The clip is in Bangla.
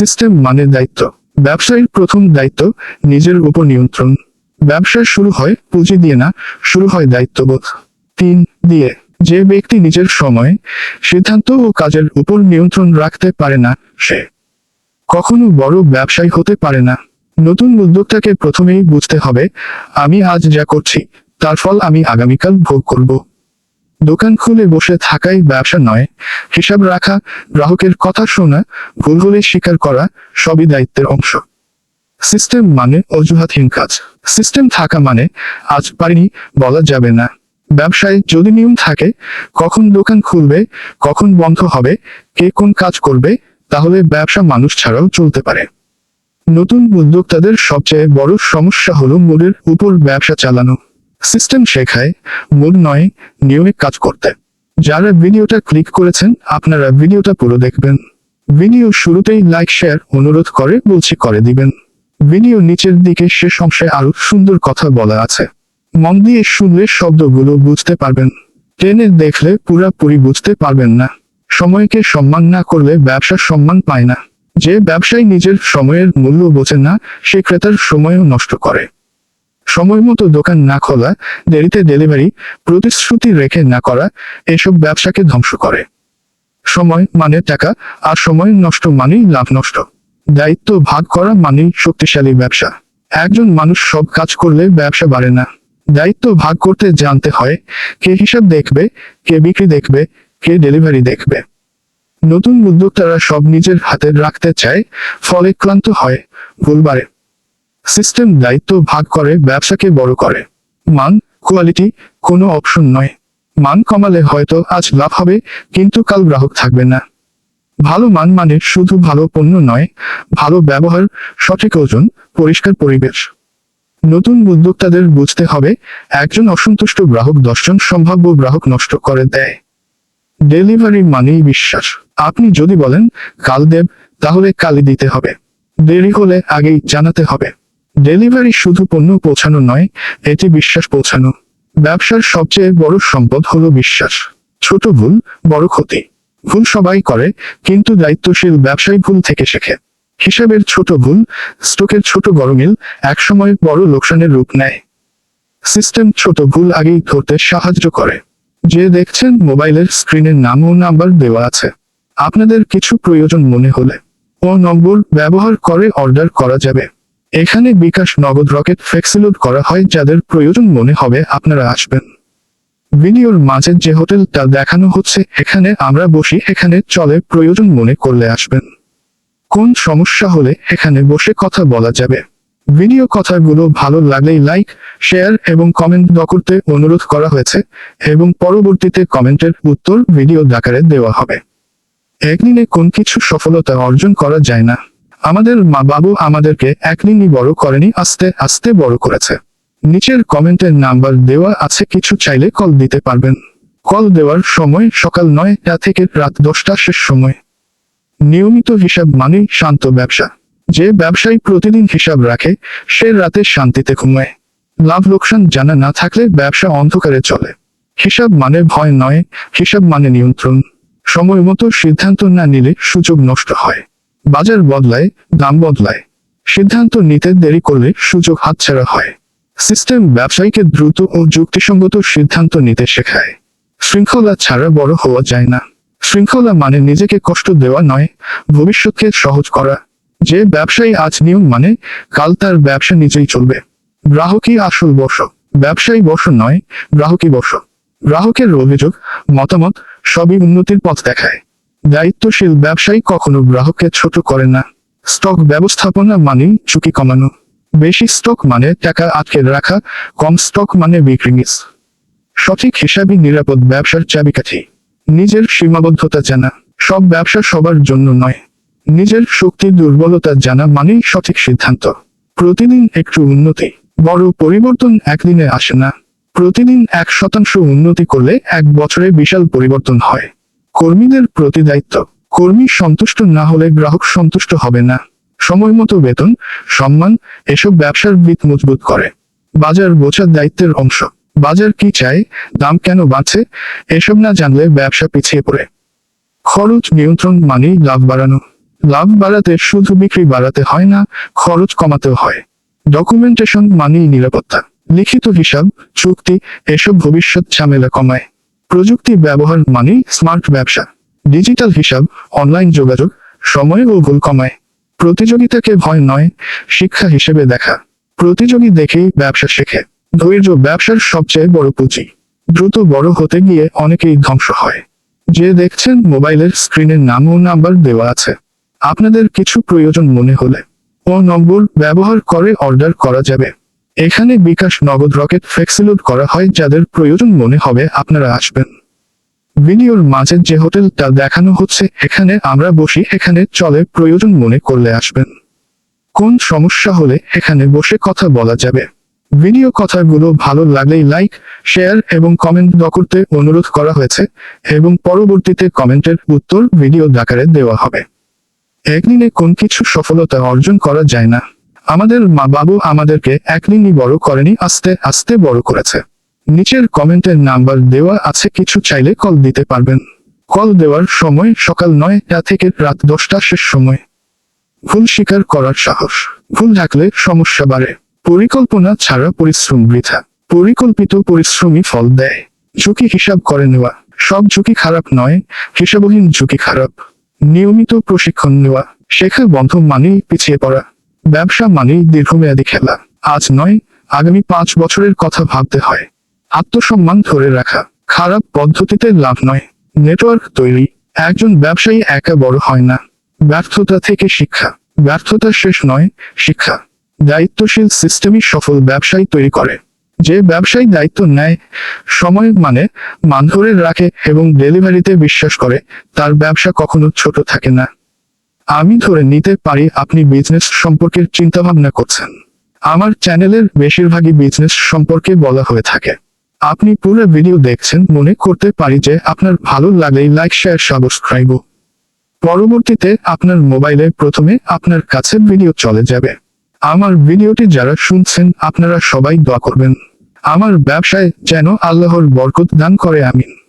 সিস্টেম মানে দায়িত্ব। ব্যবসায়ীর প্রথম দায়িত্ব নিজের উপর নিয়ন্ত্রণ। ব্যবসা শুরু হয় পুঁজি দিয়ে না, শুরু হয় দায়িত্ববোধ। তিন, দিয়ে যে ব্যক্তি নিজের সময়, সিদ্ধান্ত ও কাজের উপর নিয়ন্ত্রণ রাখতে পারে না, সে কখনো বড় ব্যবসায়ী হতে পারে না। নতুন উদ্যোক্তাকে প্রথমেই বুঝতে হবে, আমি আজ যা করছি, তার ফল আমি আগামীকাল ভোগ করব। দোকান খুলে বসে থাকাই ব্যবসা নয়, হিসাব রাখা, গ্রাহকের কথা শোনা ভুল হলে স্বীকার করা, সবই দায়িত্বের অংশ। সিস্টেম মানে অজুহাতহীন কাজ। সিস্টেম থাকা মানে আজ পারিনি, বলা যাবে না। ব্যবসায় যদি নিয়ম থাকে, কখন দোকান খুলবে, কখন বন্ধ হবে, কে কোন কাজ করবে, তাহলে ব্যবসা মানুষ ছাড়াও চলতে পারে। নতুন উদ্যোক্তাদের সবচেয়ে বড় সমস্যা হলো মুডের উপর ব্যবসা চালানো। সিস্টেম শেখায় মুড নয় নিয়মে কাজ করতে। যারা ভিডিওটা ক্লিক করেছেন, আপনারা ভিডিওটা পুরো দেখবেন। ভিডিও শুরুতেই লাইক, শেয়ার, অনুরোধ করে বলছি, করে দিবেন। ভিডিও নিচের দিকে সে অংশে আরও সুন্দর কথা বলা আছে। মন দিয়ে শুনলে শব্দগুলো বুঝতে পারবেন। ট্রেনে দেখলে পুরাপুরি বুঝতে পারবেন না। সময়কে সম্মান না করলে ব্যবসা সম্মান পায় না। যে ব্যবসায়ী নিজের সময়ের মূল্য বোঝে না, সে ক্রেতার সময়ও নষ্ট করে। সময় মতো দোকান না খোলা, দেরিতে ডেলিভারি, প্রতিশ্রুতি রেখে না করা, এসব ব্যবসাকে ধ্বংস করে। সময় মানে টাকা, আর সময় নষ্ট মানেই লাভ নষ্ট। দায়িত্ব ভাগ করা মানেই শক্তিশালী ব্যবসা। একজন মানুষ সব কাজ করলে ব্যবসা বাড়ে না। দায়িত্ব ভাগ করতে জানতে হয়, কে হিসাব দেখবে, কে বিক্রি দেখবে, কে ডেলিভারি দেখবে। নতুন উদ্যোক্তারা সব নিজের হাতে রাখতে চায়, ফলে ক্লান্ত হয়, ভুল বাড়ে। সিস্টেম দায়িত্ব ভাগ করে, ব্যবসাকে বড় করে। মান, কোয়ালিটি, কোনো অপশন নয়। মান কমালে হয়তো আজ লাভ হবে, কিন্তু কাল গ্রাহক থাকবে না। ভালো মান মানে শুধু ভালো পণ্য নয়, ভালো ব্যবহার, সঠিক ওজন, পরিষ্কার পরিবেশ। নতুন উদ্যোক্তাদের বুঝতে হবে, একজন অসন্তুষ্ট গ্রাহক দশজন সম্ভাব্য গ্রাহক নষ্ট করে দেয়। ডেলিভারি মানেই বিশ্বাস। আপনি যদি বলেন, কাল দেব, তাহলে কালই দিতে হবে। দেরি হলে আগেই জানাতে হবে। ডেলিভারি শুধু পণ্য পৌঁছানো নয়, এটি বিশ্বাস পৌঁছানো। ব্যবসার সবচেয়ে বড় সম্পদ হল বিশ্বাস। ছোট ভুল, বড় ক্ষতি। ভুল সবাই করে, কিন্তু দায়িত্বশীল ব্যবসায়ী ভুল থেকে শেখে। হিসাবের ছোট ভুল, স্টকের ছোট গরমিল একসময় বড় লোকসানের রূপ নেয়। সিস্টেম ছোট ভুল আগেই ধরতে সাহায্য করে। যে দেখছেন মোবাইলের স্ক্রিনের নাম ও নাম্বার দেওয়া আছে। আপনাদের কিছু প্রয়োজন মনে হলে ও নম্বর ব্যবহার করে অর্ডার করা যাবে। এখানে বিকাশ নগদ রকেট ফ্লেক্সিলোড করা হয় যাদের প্রয়োজন মনে হবে আপনারা আসবেন। ভিডিওর মাঝে যে হোটেলটা দেখানো হচ্ছে, এখানে আমরা বসি, এখানে চলে প্রয়োজন মনে করলে আসবেন। কোন সমস্যা হলে এখানে বসে কথা বলা যাবে। ভিডিও কথাগুলো ভালো লাগলেই লাইক, শেয়ার এবং কমেন্ট দ করতে অনুরোধ করা হয়েছে এবং পরবর্তীতে কমেন্টের উত্তর ভিডিও আকারে দেওয়া হবে। একদিনে কোন কিছু সফলতা অর্জন করা যায় না। আমাদের মা বাবু আমাদেরকে একদিনই বড় করেনি, আস্তে আস্তে বড় করেছে। নিচের কমেন্টের নাম্বার দেওয়া আছে, কিছু চাইলে কল দিতে পারবেন। কল দেওয়ার সময় সকাল নয়টা থেকে রাত দশটা শেষ সময়। নিয়মিত হিসাব মানেই শান্ত ব্যবসা। যে ব্যবসায়ী প্রতিদিন হিসাব রাখে, সে রাতে শান্তিতে ঘুমায়। লাভ লোকসান জানা না থাকলে ব্যবসা অন্ধকারে চলে। হিসাব মানে ভয় নয়, হিসাব মানে নিয়ন্ত্রণ। সময় মতো সিদ্ধান্ত না নিলে সুযোগ নষ্ট হয়। বাজার বদলায়, দাম বদলায়। সিদ্ধান্ত নিতে দেরি করলে সুযোগ হাতছাড়া হয়। সিস্টেম ব্যবসায়ীকে দ্রুত ও যুক্তিসঙ্গত সিদ্ধান্ত নিতে শেখায়। শৃঙ্খলা ছাড়া বড় হওয়া যায় না। শৃঙ্খলা মানে নিজেকে কষ্ট দেওয়া নয়, ভবিষ্যৎকে সহজ করা। যে ব্যবসায়ী আজ নিয়ম মানে কাল তার ব্যবসা নিজেই চলবে। গ্রাহকই আসল বর্ষ, ব্যবসায়ী বর্ষ নয়, গ্রাহকই বর্ষ। গ্রাহকের অভিযোগ, মতামত সবই উন্নতির পথ দেখায়। দায়িত্বশীল ব্যবসায়ী কখনো গ্রাহককে ছোট করে না। স্টক ব্যবস্থাপনা মানেই ঝুঁকি কমানো। বেশি স্টক মানে টাকা আটকে রাখা, কম স্টক মানে বিক্রি মিস। সঠিক হিসাবই নিরাপদ ব্যবসার চাবিকাঠি। নিজের সীমাবদ্ধতা জানা, সব ব্যবসা সবার জন্য নয়। নিজের শক্তি দুর্বলতা জানা মানেই সঠিক সিদ্ধান্ত। প্রতিদিন একটু উন্নতি, বড় পরিবর্তন একদিনে আসে না। প্রতিদিন এক শতাংশ উন্নতি করলে এক বছরে বিশাল পরিবর্তন হয়। কর্মীদের প্রতি দায়িত্ব। কর্মী সন্তুষ্ট না হলে গ্রাহক সন্তুষ্ট হবে না। সময় মতো বেতন, সম্মান, এসব ব্যবসার ভিত মজবুত করে। বাজার বোঝার দায়িত্বের অংশ। বাজার কি চায়, দাম কেন বাড়ছে, এসব না জানলে ব্যবসা পিছিয়ে পড়ে। খরচ নিয়ন্ত্রণ মানেই লাভ বাড়ানো। লাভ বাড়াতে শুধু বিক্রি বাড়াতে হয় না, খরচ কমাতেও হয়। ডকুমেন্টেশন মানেই নিরাপত্তা। লিখিত হিসাব, চুক্তি, এসব ভবিষ্যৎ ঝামেলা কমায়। প্রযুক্তি ব্যবহার মানেই স্মার্ট ব্যবসা। ডিজিটাল হিসাব, অনলাইন যোগাযোগ, সময় ও ভুল কমায়। প্রতিযোগিতাকে ভয় নয়, শিক্ষা হিসেবে দেখা। প্রতিযোগী দেখেই ব্যবসা শেখে। ধৈর্য ব্যবসার সবচেয়ে বড় পুঁজি। দ্রুত বড় হতে গিয়ে অনেকেই ধ্বংস হয়। যে দেখছেন মোবাইলের স্ক্রিনের নাম ও নাম্বার দেওয়া আছে। আপনাদের কিছু প্রয়োজন মনে হলে ও নম্বর ব্যবহার করে অর্ডার করা যাবে। এখানে বিকাশ নগদ রকেট ফ্লেক্সিলোড করা হয় যাদের প্রয়োজন মনে হবে আপনারা আসবেন। ভিডিওর মাঝে যে হোটেলটা দেখানো হচ্ছে, এখানে আমরা বসি, এখানে চলে প্রয়োজন মনে করলে আসবেন। কোন সমস্যা হলে এখানে বসে কথা বলা যাবে। ভিডিও কথাগুলো ভালো লাগলেই লাইক, শেয়ার এবং কমেন্ট দ করতে অনুরোধ করা হয়েছে এবং পরবর্তীতে কমেন্টের উত্তর ভিডিও আকারে দেওয়া হবে। একদিনে কোন কিছু সফলতা অর্জন করা যায় না। আমাদের মা বাবু আমাদেরকে একদিনই বড় করেনি, আস্তে আস্তে বড় করেছে। নিচের কমেন্টের নাম্বার দেওয়া আছে, কিছু চাইলে কল দিতে পারবেন। কল দেওয়ার সময় সকাল নয়টা থেকে রাত দশটা শেষ সময়। ভুল স্বীকার করার সাহস। ভুল থাকলে সমস্যা বাড়ে। পরিকল্পনা ছাড়া পরিশ্রম বৃথা। পরিকল্পিত পরিশ্রমই ফল দেয়। ঝুঁকি হিসাব করে নেওয়া। সব ঝুঁকি খারাপ নয়, হিসাবহীন ঝুঁকি খারাপ। নিয়মিত প্রশিক্ষণ নেওয়া, শেখা বন্ধ মানেই পিছিয়ে পড়া। ব্যবসা মানেই দীর্ঘমেয়াদী খেলা। আজ নয়, আগামী পাঁচ বছরের কথা ভাবতে হয়। আত্মসম্মান ধরে রাখা। খারাপ পদ্ধতিতে লাভ নয়। নেটওয়ার্ক তৈরি। একজন ব্যবসায়ী একা বড় হয় না। ব্যর্থতা থেকে শিক্ষা। ব্যর্থতা শেষ নয়, শিক্ষা। দায়িত্বশীল সিস্টেমই সফল ব্যবসায়ী তৈরি করে। যে ব্যবসায়ী দায়িত্ব নেয়, সময় মানে মান ধরে রাখে এবং ডেলিভারিতে বিশ্বাস করে, তার ব্যবসা কখনো ছোট থাকে না। আমি ধরে নিতে পারি আপনি বিজনেস সম্পর্কে চিন্তাভাবনা করছেন। আমার চ্যানেলের বেশিরভাগই বিজনেস সম্পর্কে বলা হয়ে থাকে। আপনি পুরো ভিডিও দেখছেন, মনে করতে পারি যে আপনার ভালো লাগলেই লাইক শেয়ার সাবস্ক্রাইব পরবর্তীতে আপনার মোবাইলে প্রথমে আপনার কাছে ভিডিও চলে যাবে। আমার ভিডিওটি যারা শুনছেন, আপনারা সবাই দোয়া করবেন। আমার ব্যবসায় যেন আল্লাহর বরকত দান করে, আমিন।